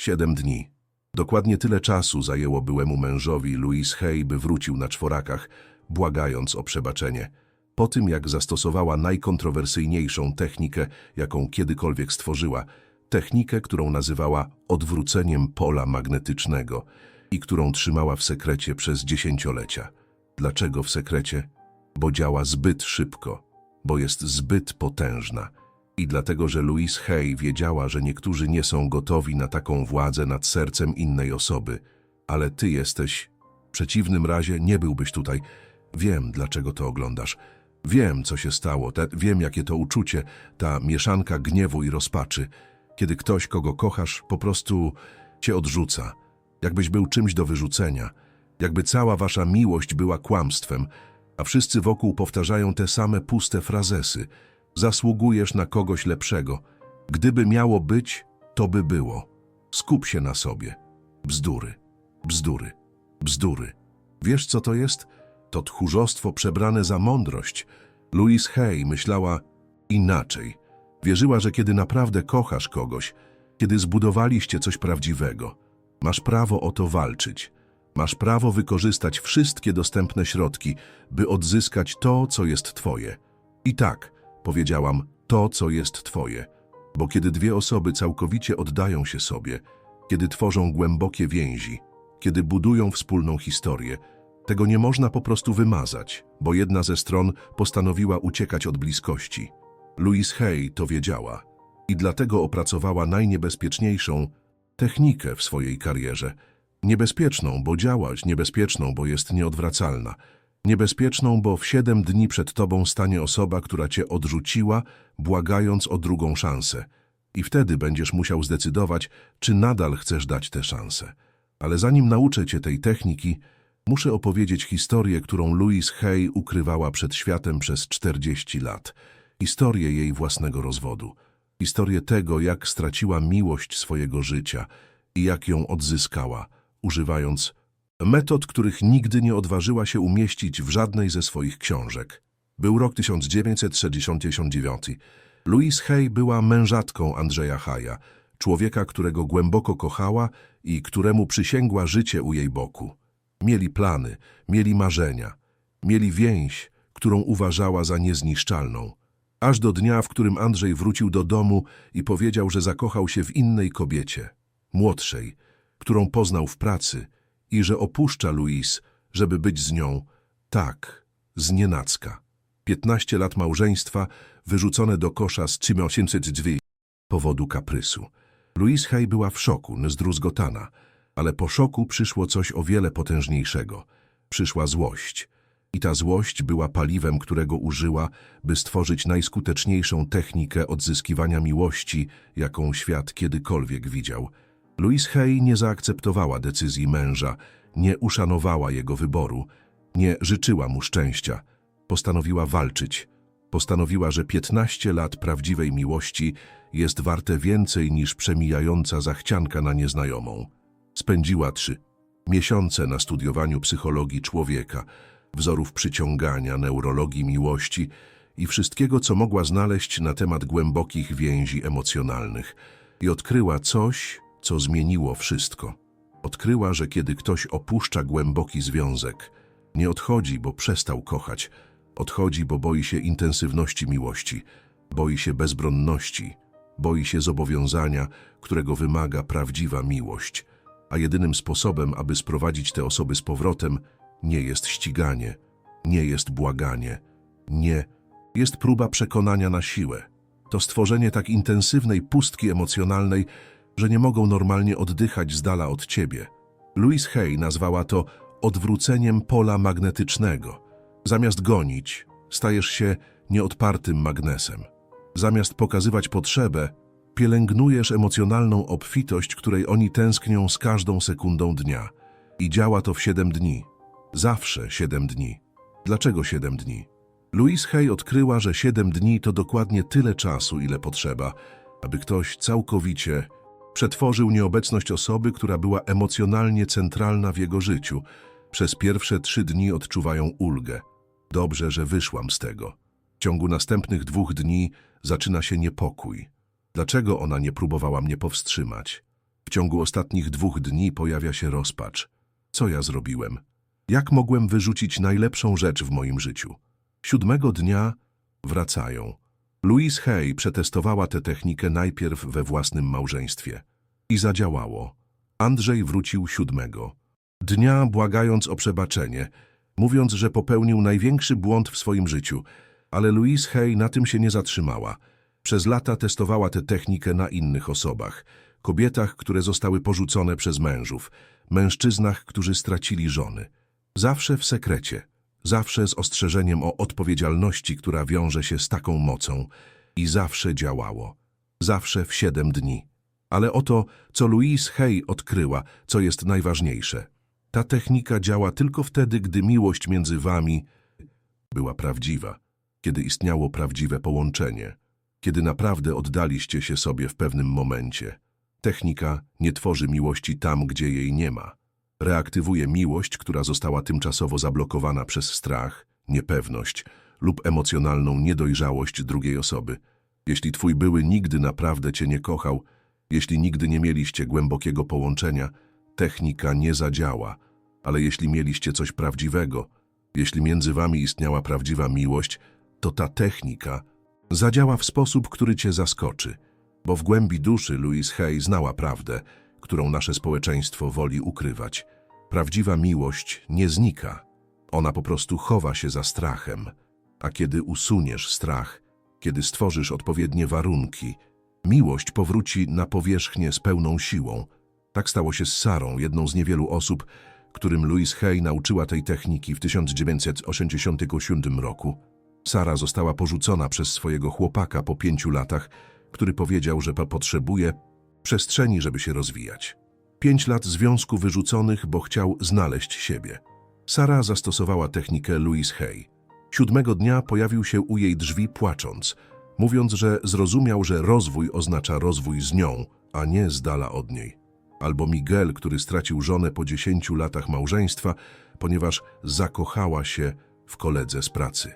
Siedem dni. Dokładnie tyle czasu zajęło byłemu mężowi Louise Hay, by wrócił na czworakach, błagając o przebaczenie. Po tym, jak zastosowała najkontrowersyjniejszą technikę, jaką kiedykolwiek stworzyła, technikę, którą nazywała odwróceniem pola magnetycznego i którą trzymała w sekrecie przez dziesięciolecia. Dlaczego w sekrecie? Bo działa zbyt szybko, bo jest zbyt potężna. I dlatego, że Louise Hay wiedziała, że niektórzy nie są gotowi na taką władzę nad sercem innej osoby, ale ty jesteś. W przeciwnym razie nie byłbyś tutaj. Wiem, dlaczego to oglądasz. Wiem, co się stało, te, wiem, jakie to uczucie, ta mieszanka gniewu i rozpaczy, kiedy ktoś, kogo kochasz, po prostu cię odrzuca, jakbyś był czymś do wyrzucenia, jakby cała wasza miłość była kłamstwem, a wszyscy wokół powtarzają te same puste frazesy. Zasługujesz na kogoś lepszego. Gdyby miało być, to by było. Skup się na sobie. Bzdury, bzdury, bzdury. Wiesz, co to jest? To tchórzostwo przebrane za mądrość. Louise Hay myślała inaczej. Wierzyła, że kiedy naprawdę kochasz kogoś, kiedy zbudowaliście coś prawdziwego, masz prawo o to walczyć. Masz prawo wykorzystać wszystkie dostępne środki, by odzyskać to, co jest twoje. I tak, powiedziałam, to, co jest twoje. Bo kiedy dwie osoby całkowicie oddają się sobie, kiedy tworzą głębokie więzi, kiedy budują wspólną historię, tego nie można po prostu wymazać, bo jedna ze stron postanowiła uciekać od bliskości. Louise Hay to wiedziała i dlatego opracowała najniebezpieczniejszą technikę w swojej karierze. Niebezpieczną, bo działać, niebezpieczną, bo jest nieodwracalna. Niebezpieczną, bo w siedem dni przed tobą stanie osoba, która cię odrzuciła, błagając o drugą szansę. I wtedy będziesz musiał zdecydować, czy nadal chcesz dać tę szansę. Ale zanim nauczę cię tej techniki, muszę opowiedzieć historię, którą Louise Hay ukrywała przed światem przez 40 lat. Historię jej własnego rozwodu. Historię tego, jak straciła miłość swojego życia i jak ją odzyskała, używając metod, których nigdy nie odważyła się umieścić w żadnej ze swoich książek. Był rok 1969. Louise Hay była mężatką Andrzeja Haja, człowieka, którego głęboko kochała i któremu przysięgła życie u jej boku. Mieli plany, mieli marzenia, mieli więź, którą uważała za niezniszczalną. Aż do dnia, w którym Andrzej wrócił do domu i powiedział, że zakochał się w innej kobiecie, młodszej, którą poznał w pracy i że opuszcza Louise, żeby być z nią, tak, z nienacka. Piętnaście lat małżeństwa wyrzucone do kosza z 1802 powodu kaprysu. Louise Hay była w szoku, zdruzgotana, ale po szoku przyszło coś o wiele potężniejszego. Przyszła złość. I ta złość była paliwem, którego użyła, by stworzyć najskuteczniejszą technikę odzyskiwania miłości, jaką świat kiedykolwiek widział. Louise Hay nie zaakceptowała decyzji męża, nie uszanowała jego wyboru, nie życzyła mu szczęścia. Postanowiła walczyć. Postanowiła, że 15 lat prawdziwej miłości jest warte więcej niż przemijająca zachcianka na nieznajomą. Spędziła trzy miesiące na studiowaniu psychologii człowieka, wzorów przyciągania, neurologii miłości i wszystkiego, co mogła znaleźć na temat głębokich więzi emocjonalnych. I odkryła coś, co zmieniło wszystko. Odkryła, że kiedy ktoś opuszcza głęboki związek, nie odchodzi, bo przestał kochać, odchodzi, bo boi się intensywności miłości, boi się bezbronności, boi się zobowiązania, którego wymaga prawdziwa miłość. A jedynym sposobem, aby sprowadzić te osoby z powrotem, nie jest ściganie, nie jest błaganie, nie, jest próba przekonania na siłę. To stworzenie tak intensywnej pustki emocjonalnej, że nie mogą normalnie oddychać z dala od ciebie. Louise Hay nazwała to odwróceniem pola magnetycznego. Zamiast gonić, stajesz się nieodpartym magnesem. Zamiast pokazywać potrzebę, pielęgnujesz emocjonalną obfitość, której oni tęsknią z każdą sekundą dnia. I działa to w siedem dni. Zawsze siedem dni. Dlaczego siedem dni? Louise Hay odkryła, że siedem dni to dokładnie tyle czasu, ile potrzeba, aby ktoś całkowicie przetworzył nieobecność osoby, która była emocjonalnie centralna w jego życiu. Przez pierwsze trzy dni odczuwają ulgę. Dobrze, że wyszłam z tego. W ciągu następnych dwóch dni zaczyna się niepokój. Dlaczego ona nie próbowała mnie powstrzymać? W ciągu ostatnich dwóch dni pojawia się rozpacz. Co ja zrobiłem? Jak mogłem wyrzucić najlepszą rzecz w moim życiu? Siódmego dnia wracają. Louise Hay przetestowała tę technikę najpierw we własnym małżeństwie. I zadziałało. Andrzej wrócił siódmego. Dnia błagając o przebaczenie, mówiąc, że popełnił największy błąd w swoim życiu, ale Louise Hay na tym się nie zatrzymała. Przez lata testowała tę technikę na innych osobach. Kobietach, które zostały porzucone przez mężów, mężczyznach, którzy stracili żony. Zawsze w sekrecie, zawsze z ostrzeżeniem o odpowiedzialności, która wiąże się z taką mocą. I zawsze działało. Zawsze w siedem dni. Ale oto, co Louise Hay odkryła, co jest najważniejsze. Ta technika działa tylko wtedy, gdy miłość między wami była prawdziwa, kiedy istniało prawdziwe połączenie, kiedy naprawdę oddaliście się sobie w pewnym momencie. Technika nie tworzy miłości tam, gdzie jej nie ma. Reaktywuje miłość, która została tymczasowo zablokowana przez strach, niepewność lub emocjonalną niedojrzałość drugiej osoby. Jeśli twój były nigdy naprawdę cię nie kochał, jeśli nigdy nie mieliście głębokiego połączenia, technika nie zadziała. Ale jeśli mieliście coś prawdziwego, jeśli między wami istniała prawdziwa miłość, to ta technika zadziała w sposób, który cię zaskoczy. Bo w głębi duszy Louise Hay znała prawdę, którą nasze społeczeństwo woli ukrywać. Prawdziwa miłość nie znika. Ona po prostu chowa się za strachem. A kiedy usuniesz strach, kiedy stworzysz odpowiednie warunki, miłość powróci na powierzchnię z pełną siłą. Tak stało się z Sarą, jedną z niewielu osób, którym Louise Hay nauczyła tej techniki w 1987 roku. Sara została porzucona przez swojego chłopaka po pięciu latach, który powiedział, że po- potrzebuje przestrzeni, żeby się rozwijać. Pięć lat związku wyrzuconych, bo chciał znaleźć siebie. Sara zastosowała technikę Louise Hay. Siódmego dnia pojawił się u jej drzwi płacząc, mówiąc, że zrozumiał, że rozwój oznacza rozwój z nią, a nie z dala od niej. Albo Miguel, który stracił żonę po dziesięciu latach małżeństwa, ponieważ zakochała się w koledze z pracy.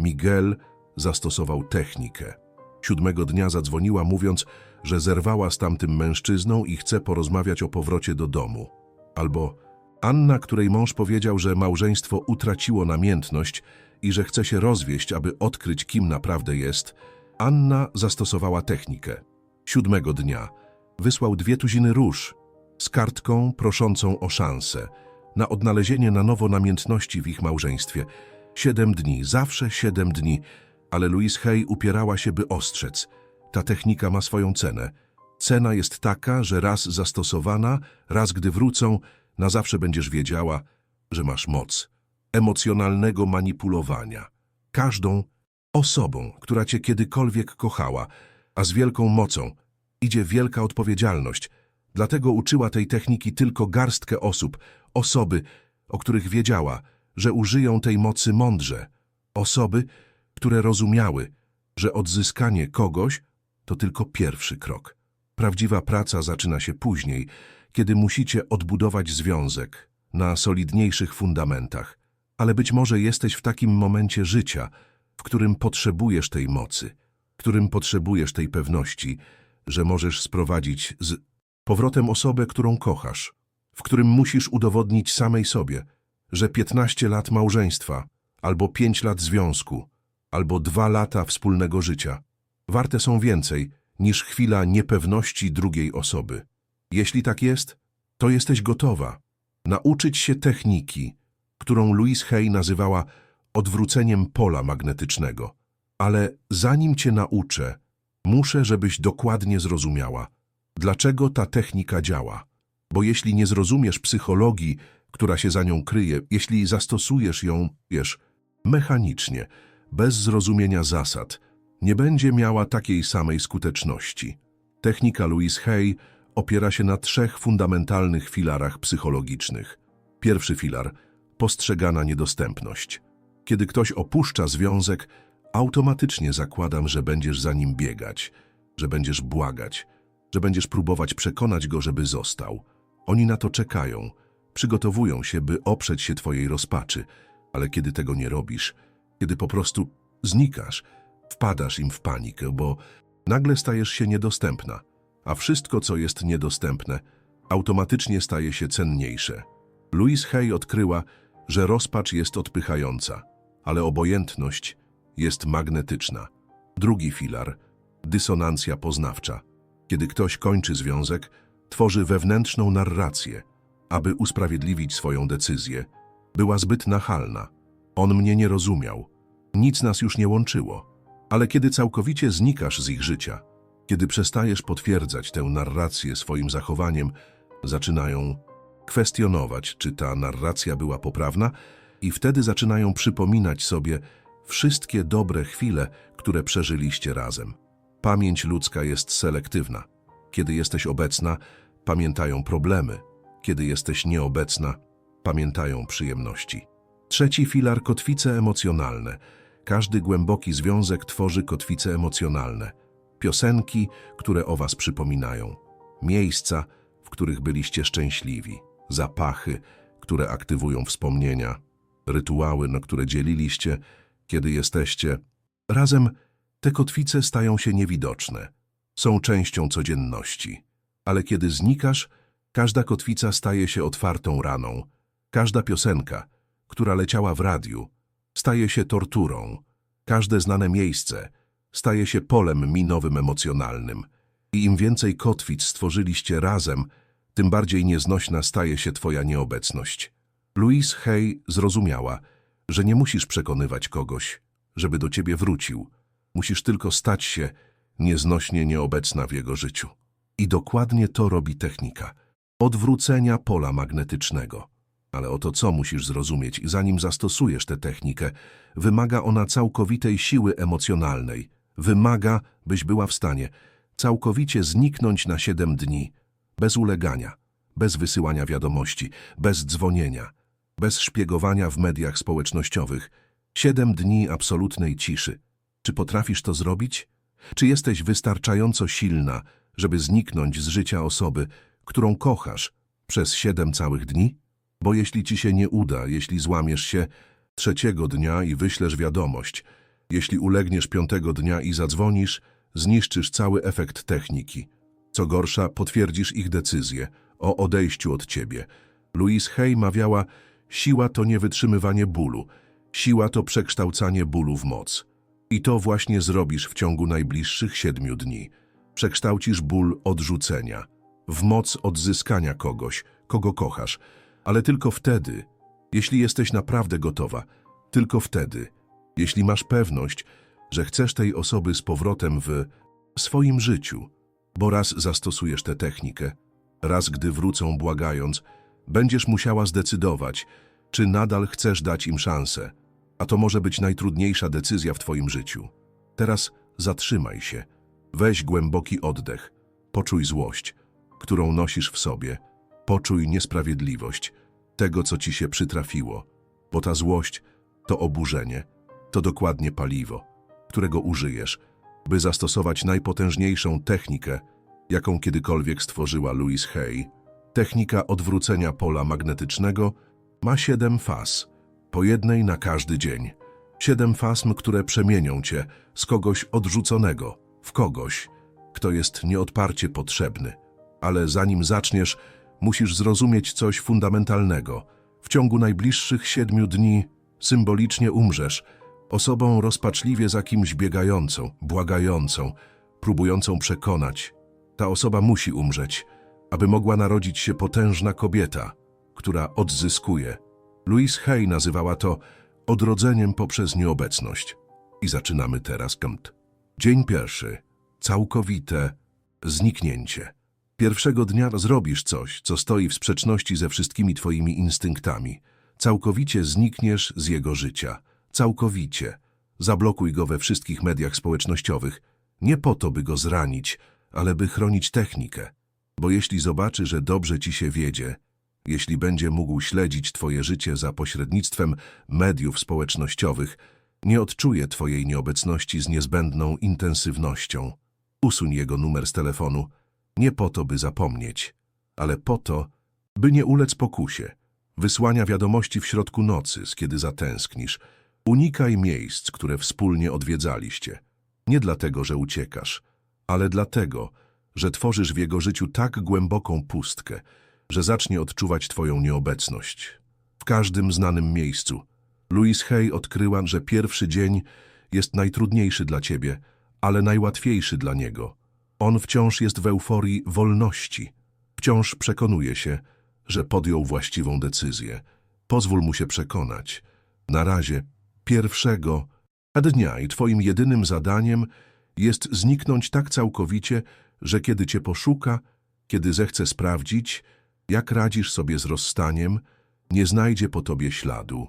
Miguel zastosował technikę. Siódmego dnia zadzwoniła, mówiąc, że zerwała z tamtym mężczyzną i chce porozmawiać o powrocie do domu. Albo Anna, której mąż powiedział, że małżeństwo utraciło namiętność i że chce się rozwieść, aby odkryć, kim naprawdę jest. Anna zastosowała technikę. Siódmego dnia wysłał dwie tuziny róż z kartką proszącą o szansę na odnalezienie na nowo namiętności w ich małżeństwie. Siedem dni, zawsze siedem dni, ale Louise Hay upierała się, by ostrzec. Ta technika ma swoją cenę. Cena jest taka, że raz zastosowana, raz gdy wrócą, na zawsze będziesz wiedziała, że masz moc emocjonalnego manipulowania. Każdą osobą, która cię kiedykolwiek kochała, a z wielką mocą idzie wielka odpowiedzialność. Dlatego uczyła tej techniki tylko garstkę osób, osoby, o których wiedziała, że użyją tej mocy mądrze. Osoby, które rozumiały, że odzyskanie kogoś to tylko pierwszy krok. Prawdziwa praca zaczyna się później, kiedy musicie odbudować związek na solidniejszych fundamentach. Ale być może jesteś w takim momencie życia, w którym potrzebujesz tej mocy, w którym potrzebujesz tej pewności, że możesz sprowadzić z powrotem osobę, którą kochasz, w którym musisz udowodnić samej sobie, że 15 lat małżeństwa, albo 5 lat związku, albo 2 lata wspólnego życia warte są więcej niż chwila niepewności drugiej osoby. Jeśli tak jest, to jesteś gotowa nauczyć się techniki, którą Louise Hay nazywała odwróceniem pola magnetycznego. Ale zanim cię nauczę, muszę, żebyś dokładnie zrozumiała, dlaczego ta technika działa. Bo jeśli nie zrozumiesz psychologii, która się za nią kryje, jeśli zastosujesz ją, wiesz, mechanicznie, bez zrozumienia zasad, nie będzie miała takiej samej skuteczności. Technika Louise Hay opiera się na trzech fundamentalnych filarach psychologicznych. Pierwszy filar – postrzegana niedostępność. Kiedy ktoś opuszcza związek, automatycznie zakładam, że będziesz za nim biegać, że będziesz błagać, że będziesz próbować przekonać go, żeby został. Oni na to czekają, przygotowują się, by oprzeć się twojej rozpaczy, ale kiedy tego nie robisz, kiedy po prostu znikasz, wpadasz im w panikę, bo nagle stajesz się niedostępna, a wszystko, co jest niedostępne, automatycznie staje się cenniejsze. Louise Hay odkryła, że rozpacz jest odpychająca, ale obojętność jest magnetyczna. Drugi filar dysonancja poznawcza. Kiedy ktoś kończy związek, tworzy wewnętrzną narrację, aby usprawiedliwić swoją decyzję. Była zbyt nachalna. On mnie nie rozumiał. Nic nas już nie łączyło. Ale kiedy całkowicie znikasz z ich życia, kiedy przestajesz potwierdzać tę narrację swoim zachowaniem, zaczynają kwestionować, czy ta narracja była poprawna i wtedy zaczynają przypominać sobie wszystkie dobre chwile, które przeżyliście razem. Pamięć ludzka jest selektywna. Kiedy jesteś obecna, pamiętają problemy. Kiedy jesteś nieobecna, pamiętają przyjemności. Trzeci filar kotwice emocjonalne. Każdy głęboki związek tworzy kotwice emocjonalne. Piosenki, które o was przypominają. Miejsca, w których byliście szczęśliwi. Zapachy, które aktywują wspomnienia. Rytuały, na które dzieliliście, kiedy jesteście razem. Te kotwice stają się niewidoczne. Są częścią codzienności. Ale kiedy znikasz, każda kotwica staje się otwartą raną. Każda piosenka, która leciała w radiu, staje się torturą. Każde znane miejsce staje się polem minowym emocjonalnym. I im więcej kotwic stworzyliście razem, tym bardziej nieznośna staje się twoja nieobecność. Louise Hay zrozumiała, że nie musisz przekonywać kogoś, żeby do ciebie wrócił. Musisz tylko stać się nieznośnie nieobecna w jego życiu. I dokładnie to robi technika. Odwrócenia pola magnetycznego. Ale oto co musisz zrozumieć, zanim zastosujesz tę technikę, wymaga ona całkowitej siły emocjonalnej. Wymaga, byś była w stanie całkowicie zniknąć na siedem dni, bez ulegania, bez wysyłania wiadomości, bez dzwonienia, bez szpiegowania w mediach społecznościowych. Siedem dni absolutnej ciszy. Czy potrafisz to zrobić? Czy jesteś wystarczająco silna, żeby zniknąć z życia osoby, którą kochasz, przez siedem całych dni? Bo jeśli ci się nie uda, jeśli złamiesz się trzeciego dnia i wyślesz wiadomość, jeśli ulegniesz piątego dnia i zadzwonisz, zniszczysz cały efekt techniki. Co gorsza, potwierdzisz ich decyzję o odejściu od ciebie. Louise Hay mawiała, siła to niewytrzymywanie bólu, siła to przekształcanie bólu w moc. I to właśnie zrobisz w ciągu najbliższych siedmiu dni. Przekształcisz ból odrzucenia w moc odzyskania kogoś, kogo kochasz, ale tylko wtedy, jeśli jesteś naprawdę gotowa, tylko wtedy, jeśli masz pewność, że chcesz tej osoby z powrotem w swoim życiu, bo raz zastosujesz tę technikę, raz gdy wrócą błagając, będziesz musiała zdecydować, czy nadal chcesz dać im szansę, a to może być najtrudniejsza decyzja w Twoim życiu. Teraz zatrzymaj się, weź głęboki oddech, poczuj złość, którą nosisz w sobie, poczuj niesprawiedliwość tego, co Ci się przytrafiło, bo ta złość to oburzenie, to dokładnie paliwo, którego użyjesz, by zastosować najpotężniejszą technikę, jaką kiedykolwiek stworzyła Louise Hay. Technika odwrócenia pola magnetycznego ma siedem faz, po jednej na każdy dzień. Siedem fasm, które przemienią cię z kogoś odrzuconego w kogoś, kto jest nieodparcie potrzebny. Ale zanim zaczniesz, musisz zrozumieć coś fundamentalnego. W ciągu najbliższych siedmiu dni symbolicznie umrzesz, osobą rozpaczliwie za kimś biegającą, błagającą, próbującą przekonać. Ta osoba musi umrzeć, aby mogła narodzić się potężna kobieta, która odzyskuje. Louise Hay nazywała to odrodzeniem poprzez nieobecność. I zaczynamy teraz kąt. Dzień pierwszy. Całkowite zniknięcie. Pierwszego dnia zrobisz coś, co stoi w sprzeczności ze wszystkimi twoimi instynktami. Całkowicie znikniesz z jego życia. Całkowicie. Zablokuj go we wszystkich mediach społecznościowych. Nie po to, by go zranić, ale by chronić technikę. Bo jeśli zobaczy, że dobrze ci się wiedzie, jeśli będzie mógł śledzić twoje życie za pośrednictwem mediów społecznościowych, nie odczuje twojej nieobecności z niezbędną intensywnością. Usuń jego numer z telefonu, nie po to, by zapomnieć, ale po to, by nie ulec pokusie. Wysłania wiadomości w środku nocy, z kiedy zatęsknisz. Unikaj miejsc, które wspólnie odwiedzaliście. Nie dlatego, że uciekasz, ale dlatego, że tworzysz w jego życiu tak głęboką pustkę, że zacznie odczuwać twoją nieobecność. W każdym znanym miejscu. Louise Hay odkryła, że pierwszy dzień jest najtrudniejszy dla ciebie, ale najłatwiejszy dla niego. On wciąż jest w euforii wolności. Wciąż przekonuje się, że podjął właściwą decyzję. Pozwól mu się przekonać. Na razie, pierwszego dnia i twoim jedynym zadaniem jest zniknąć tak całkowicie, że kiedy cię poszuka, kiedy zechce sprawdzić, jak radzisz sobie z rozstaniem, nie znajdzie po tobie śladu.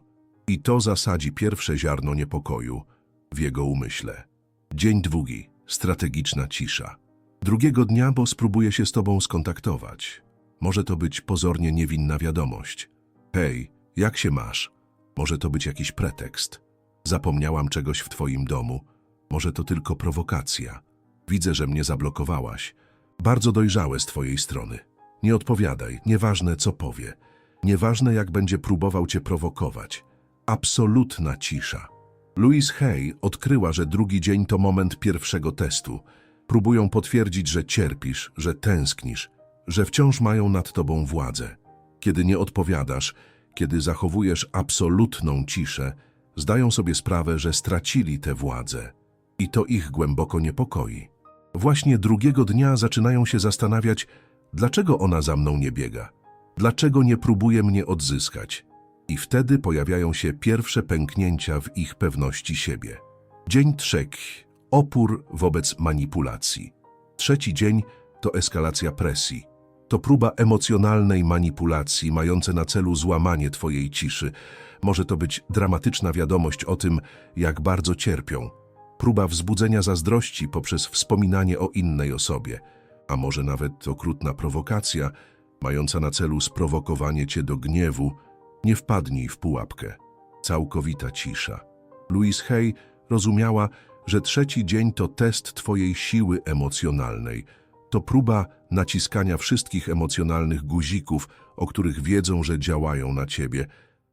I to zasadzi pierwsze ziarno niepokoju w jego umyśle. Dzień długi, strategiczna cisza. Drugiego dnia, bo spróbuję się z tobą skontaktować. Może to być pozornie niewinna wiadomość. Hej, jak się masz? Może to być jakiś pretekst. Zapomniałam czegoś w twoim domu. Może to tylko prowokacja. Widzę, że mnie zablokowałaś. Bardzo dojrzałe z twojej strony. Nie odpowiadaj, nieważne co powie. Nieważne jak będzie próbował cię prowokować. Absolutna cisza. Louise Hay odkryła, że drugi dzień to moment pierwszego testu. Próbują potwierdzić, że cierpisz, że tęsknisz, że wciąż mają nad tobą władzę. Kiedy nie odpowiadasz, kiedy zachowujesz absolutną ciszę, zdają sobie sprawę, że stracili tę władzę. I to ich głęboko niepokoi. Właśnie drugiego dnia zaczynają się zastanawiać, dlaczego ona za mną nie biega, dlaczego nie próbuje mnie odzyskać. I wtedy pojawiają się pierwsze pęknięcia w ich pewności siebie. Dzień trzeci. Opór wobec manipulacji. Trzeci dzień to eskalacja presji. To próba emocjonalnej manipulacji mająca na celu złamanie twojej ciszy. Może to być dramatyczna wiadomość o tym, jak bardzo cierpią. Próba wzbudzenia zazdrości poprzez wspominanie o innej osobie. A może nawet okrutna prowokacja, mająca na celu sprowokowanie cię do gniewu. Nie wpadnij w pułapkę. Całkowita cisza. Louise Hay rozumiała, że trzeci dzień to test twojej siły emocjonalnej. To próba naciskania wszystkich emocjonalnych guzików, o których wiedzą, że działają na ciebie.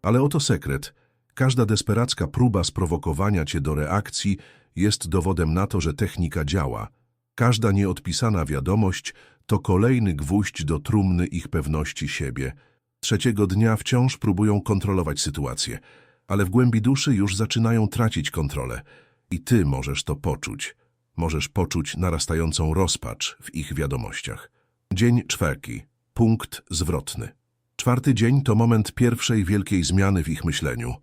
Ale oto sekret. Każda desperacka próba sprowokowania cię do reakcji jest dowodem na to, że technika działa. Każda nieodpisana wiadomość to kolejny gwóźdź do trumny ich pewności siebie. Trzeciego dnia wciąż próbują kontrolować sytuację, ale w głębi duszy już zaczynają tracić kontrolę. I ty możesz to poczuć. Możesz poczuć narastającą rozpacz w ich wiadomościach. Dzień czwarty. Punkt zwrotny. Czwarty dzień to moment pierwszej wielkiej zmiany w ich myśleniu.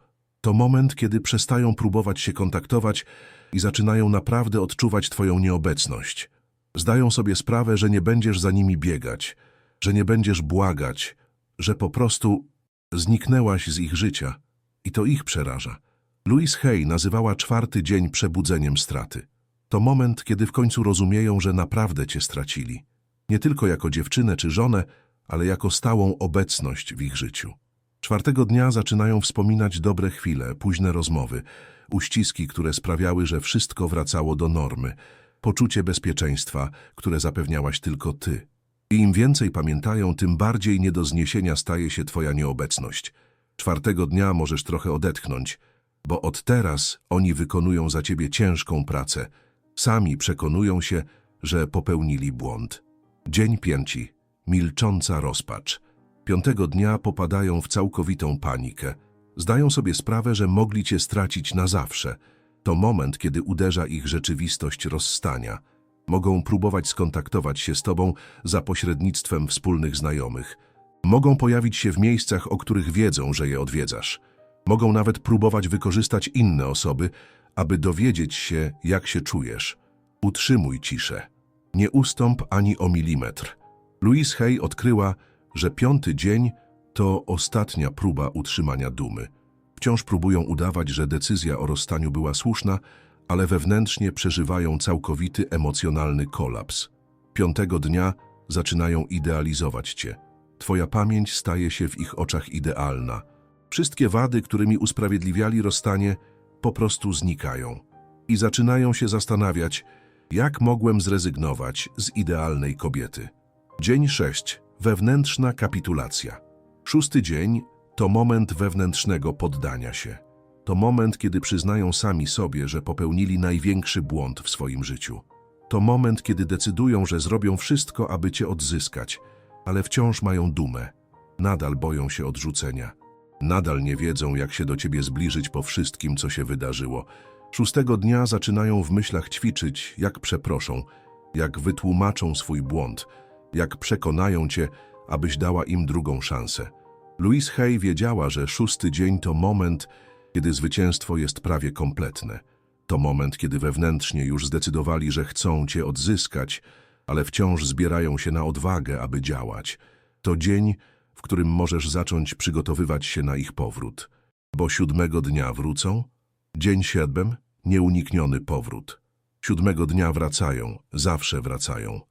To moment, kiedy przestają próbować się kontaktować i zaczynają naprawdę odczuwać twoją nieobecność. Zdają sobie sprawę, że nie będziesz za nimi biegać, że nie będziesz błagać, że po prostu zniknęłaś z ich życia. I to ich przeraża. Louise Hay nazywała czwarty dzień przebudzeniem straty. To moment, kiedy w końcu rozumieją, że naprawdę cię stracili. Nie tylko jako dziewczynę czy żonę, ale jako stałą obecność w ich życiu. Czwartego dnia zaczynają wspominać dobre chwile, późne rozmowy, uściski, które sprawiały, że wszystko wracało do normy, poczucie bezpieczeństwa, które zapewniałaś tylko ty. I im więcej pamiętają, tym bardziej nie do zniesienia staje się twoja nieobecność. Czwartego dnia możesz trochę odetchnąć, bo od teraz oni wykonują za ciebie ciężką pracę. Sami przekonują się, że popełnili błąd. Dzień pięci. Milcząca rozpacz. Piątego dnia popadają w całkowitą panikę. Zdają sobie sprawę, że mogli cię stracić na zawsze. To moment, kiedy uderza ich rzeczywistość rozstania. Mogą próbować skontaktować się z tobą za pośrednictwem wspólnych znajomych. Mogą pojawić się w miejscach, o których wiedzą, że je odwiedzasz. Mogą nawet próbować wykorzystać inne osoby, aby dowiedzieć się, jak się czujesz. Utrzymuj ciszę. Nie ustąp ani o milimetr. Louise Hay odkryła, że piąty dzień to ostatnia próba utrzymania dumy. Wciąż próbują udawać, że decyzja o rozstaniu była słuszna, ale wewnętrznie przeżywają całkowity emocjonalny kolaps. Piątego dnia zaczynają idealizować cię. Twoja pamięć staje się w ich oczach idealna. Wszystkie wady, którymi usprawiedliwiali rozstanie, po prostu znikają. I zaczynają się zastanawiać, jak mogłem zrezygnować z idealnej kobiety. Dzień 6. Wewnętrzna kapitulacja. Szósty dzień to moment wewnętrznego poddania się. To moment, kiedy przyznają sami sobie, że popełnili największy błąd w swoim życiu. To moment, kiedy decydują, że zrobią wszystko, aby cię odzyskać, ale wciąż mają dumę. Nadal boją się odrzucenia. Nadal nie wiedzą, jak się do ciebie zbliżyć po wszystkim, co się wydarzyło. Szóstego dnia zaczynają w myślach ćwiczyć, jak przeproszą, jak wytłumaczą swój błąd, jak przekonają cię, abyś dała im drugą szansę. Louise Hay wiedziała, że szósty dzień to moment, kiedy zwycięstwo jest prawie kompletne. To moment, kiedy wewnętrznie już zdecydowali, że chcą cię odzyskać, ale wciąż zbierają się na odwagę, aby działać. To dzień, którym możesz zacząć przygotowywać się na ich powrót. Bo siódmego dnia wrócą? Dzień siedem, nieunikniony powrót. Siódmego dnia wracają, zawsze wracają.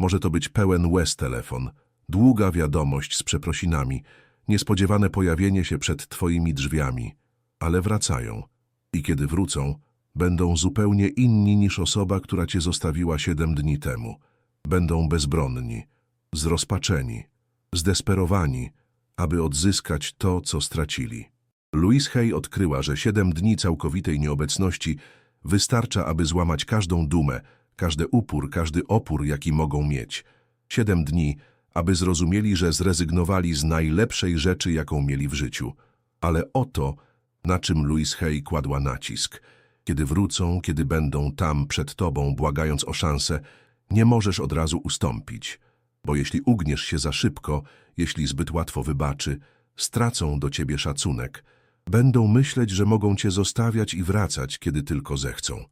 Może to być pełen łez telefon, długa wiadomość z przeprosinami, niespodziewane pojawienie się przed twoimi drzwiami, ale wracają. I kiedy wrócą, będą zupełnie inni niż osoba, która cię zostawiła siedem dni temu. Będą bezbronni, zrozpaczeni, zdesperowani, aby odzyskać to, co stracili. Louise Hay odkryła, że siedem dni całkowitej nieobecności wystarcza, aby złamać każdą dumę, każdy upór, każdy opór, jaki mogą mieć. Siedem dni, aby zrozumieli, że zrezygnowali z najlepszej rzeczy, jaką mieli w życiu. Ale oto, na czym Louise Hay kładła nacisk. Kiedy wrócą, kiedy będą tam przed tobą, błagając o szansę, nie możesz od razu ustąpić. Bo jeśli ugniesz się za szybko, jeśli zbyt łatwo wybaczy, stracą do ciebie szacunek. Będą myśleć, że mogą cię zostawiać i wracać, kiedy tylko zechcą.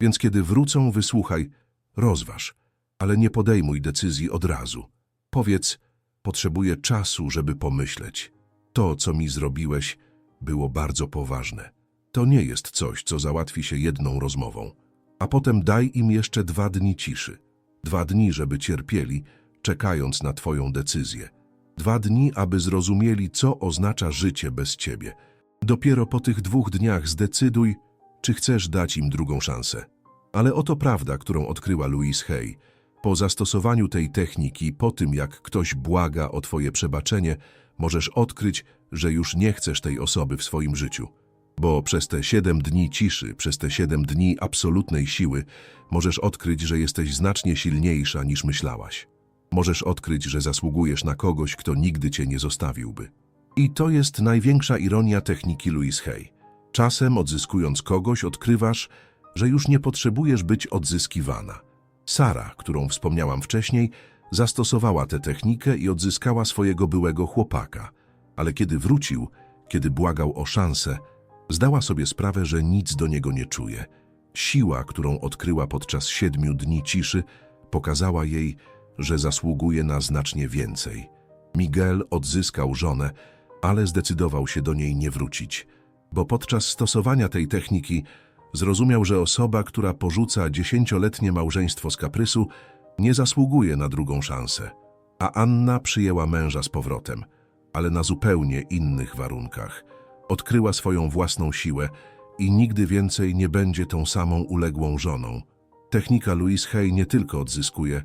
Więc kiedy wrócą, wysłuchaj, rozważ, ale nie podejmuj decyzji od razu. Powiedz, potrzebuję czasu, żeby pomyśleć. To, co mi zrobiłeś, było bardzo poważne. To nie jest coś, co załatwi się jedną rozmową. A potem daj im jeszcze dwa dni ciszy. Dwa dni, żeby cierpieli, czekając na twoją decyzję. Dwa dni, aby zrozumieli, co oznacza życie bez ciebie. Dopiero po tych dwóch dniach zdecyduj, czy chcesz dać im drugą szansę. Ale oto prawda, którą odkryła Louise Hay. Po zastosowaniu tej techniki, po tym jak ktoś błaga o twoje przebaczenie, możesz odkryć, że już nie chcesz tej osoby w swoim życiu. Bo przez te siedem dni ciszy, przez te siedem dni absolutnej siły, możesz odkryć, że jesteś znacznie silniejsza niż myślałaś. Możesz odkryć, że zasługujesz na kogoś, kto nigdy cię nie zostawiłby. I to jest największa ironia techniki Louise Hay. Czasem odzyskując kogoś, odkrywasz, że już nie potrzebujesz być odzyskiwana. Sara, którą wspomniałam wcześniej, zastosowała tę technikę i odzyskała swojego byłego chłopaka. Ale kiedy wrócił, kiedy błagał o szansę, zdała sobie sprawę, że nic do niego nie czuje. Siła, którą odkryła podczas siedmiu dni ciszy, pokazała jej, że zasługuje na znacznie więcej. Miguel odzyskał żonę, ale zdecydował się do niej nie wrócić, bo podczas stosowania tej techniki zrozumiał, że osoba, która porzuca dziesięcioletnie małżeństwo z kaprysu, nie zasługuje na drugą szansę. A Anna przyjęła męża z powrotem, ale na zupełnie innych warunkach. Odkryła swoją własną siłę i nigdy więcej nie będzie tą samą uległą żoną. Technika Louise Hay nie tylko odzyskuje,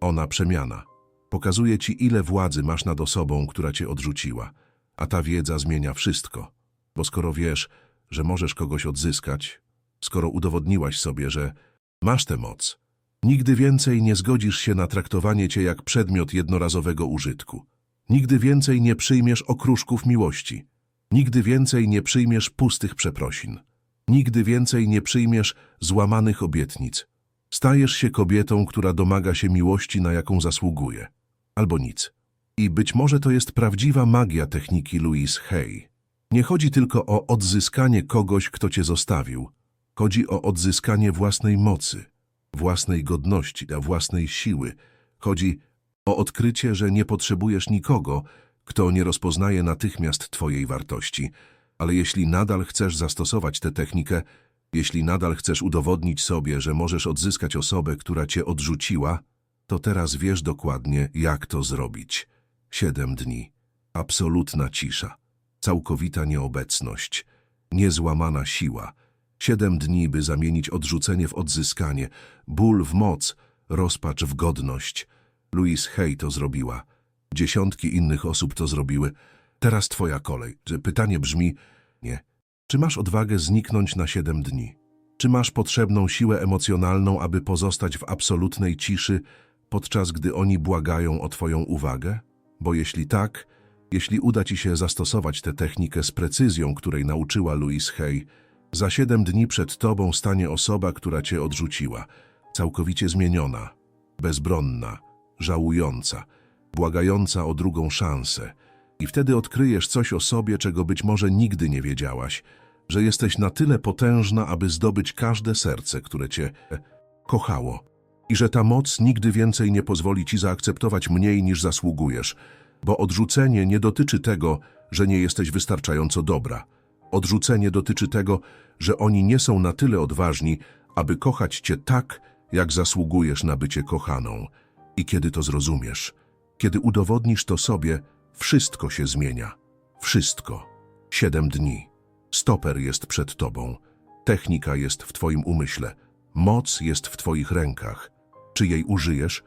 ona przemiana. Pokazuje ci, ile władzy masz nad osobą, która cię odrzuciła. A ta wiedza zmienia wszystko. Bo skoro wiesz, że możesz kogoś odzyskać, skoro udowodniłaś sobie, że masz tę moc, nigdy więcej nie zgodzisz się na traktowanie cię jak przedmiot jednorazowego użytku. Nigdy więcej nie przyjmiesz okruszków miłości. Nigdy więcej nie przyjmiesz pustych przeprosin. Nigdy więcej nie przyjmiesz złamanych obietnic. Stajesz się kobietą, która domaga się miłości, na jaką zasługuje. Albo nic. I być może to jest prawdziwa magia techniki Louise Hay. Nie chodzi tylko o odzyskanie kogoś, kto cię zostawił. Chodzi o odzyskanie własnej mocy, własnej godności, a własnej siły. Chodzi o odkrycie, że nie potrzebujesz nikogo, kto nie rozpoznaje natychmiast twojej wartości. Ale jeśli nadal chcesz zastosować tę technikę, jeśli nadal chcesz udowodnić sobie, że możesz odzyskać osobę, która cię odrzuciła, to teraz wiesz dokładnie, jak to zrobić. Siedem dni. Absolutna cisza. Całkowita nieobecność. Niezłamana siła. Siedem dni, by zamienić odrzucenie w odzyskanie, ból w moc, rozpacz w godność. Louise Hay to zrobiła. Dziesiątki innych osób to zrobiły. Teraz twoja kolej. Pytanie brzmi, nie. Czy masz odwagę zniknąć na siedem dni? Czy masz potrzebną siłę emocjonalną, aby pozostać w absolutnej ciszy, podczas gdy oni błagają o Twoją uwagę? Bo jeśli tak, jeśli uda Ci się zastosować tę technikę z precyzją, której nauczyła Louise Hay, za siedem dni przed Tobą stanie osoba, która Cię odrzuciła, całkowicie zmieniona, bezbronna, żałująca, błagająca o drugą szansę. I wtedy odkryjesz coś o sobie, czego być może nigdy nie wiedziałaś, że jesteś na tyle potężna, aby zdobyć każde serce, które Cię e, kochało. I że ta moc nigdy więcej nie pozwoli Ci zaakceptować mniej niż zasługujesz, bo odrzucenie nie dotyczy tego, że nie jesteś wystarczająco dobra. Odrzucenie dotyczy tego, że oni nie są na tyle odważni, aby kochać Cię tak, jak zasługujesz na bycie kochaną. I kiedy to zrozumiesz, kiedy udowodnisz to sobie, wszystko się zmienia. Wszystko. Siedem dni. Stoper jest przed Tobą. Technika jest w Twoim umyśle. Moc jest w Twoich rękach. Czy jej użyjesz,